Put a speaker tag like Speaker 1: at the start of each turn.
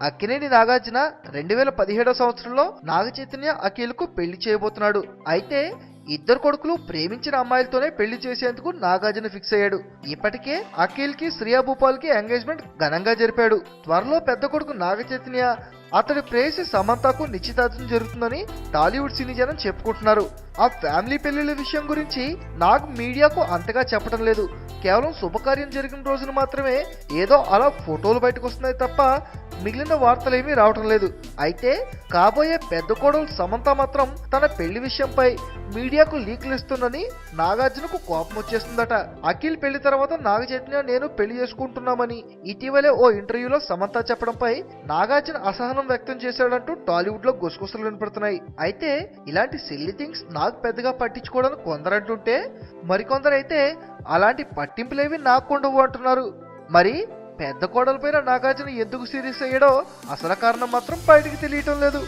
Speaker 1: అక్కినేని నాగార్జున రెండు వేల పదిహేడో సంవత్సరంలో నాగ చైతన్య అఖిల్కు పెళ్ళి చేయబోతున్నాడు. అయితే ఇద్దరు కొడుకులు ప్రేమించిన అమ్మాయిలతోనే పెళ్ళి చేసేందుకు నాగార్జున ఫిక్స్ అయ్యాడు. ఇప్పటికే అఖిల్కి శ్రియా భూపాల్కి ఎంగేజ్మెంట్ ఘనంగా జరిపాడు. త్వరలో పెద్ద కొడుకు నాగ చైతన్య అతడి ప్రేయసి సమంతకు నిశ్చితార్థం జరుగుతుందని టాలీవుడ్ సినీ జనం చెప్పుకుంటున్నారు. ఆ ఫ్యామిలీ పెళ్ళిళ్ళ విషయం గురించి నాగ్ మీడియాకు అంతగా చెప్పడం లేదు. కేవలం శుభకార్యం జరిగిన రోజున మాత్రమే ఏదో అలా ఫోటోలు బయటకు వస్తున్నాయి తప్ప మిగిలిన వార్తలేమీ రావటం లేదు. అయితే కాబోయే పెద్ద కోడలు సమంత మాత్రం తన పెళ్ళి విషయంపై మీడియాకు లీకులు ఇస్తుందని నాగార్జునకు కోపం వచ్చేస్తుందట. అఖిల్ పెళ్ళి తర్వాత నాగ చైతన్య నేను పెళ్ళి చేసుకుంటున్నామని ఇటీవలే ఓ ఇంటర్వ్యూలో సమంత చెప్పడంపై నాగార్జున అసహనం వ్యక్తం చేశాడంటూ టాలీవుడ్లో గుసగుసలు వినపడుతున్నాయి. అయితే ఇలాంటి సిల్లీ థింగ్స్ నాకు పెద్దగా పట్టించుకోవడానికి కొందరంటుంటే మరికొందరైతే అలాంటి పట్టింపులేవి నాకు ఉండవు అంటున్నారు. మరి పెద్ద కోడలపైన నాగార్జున ఎందుకు సీరియస్ అయ్యాడో అసలు కారణం మాత్రం బయటికి తెలియటం లేదు.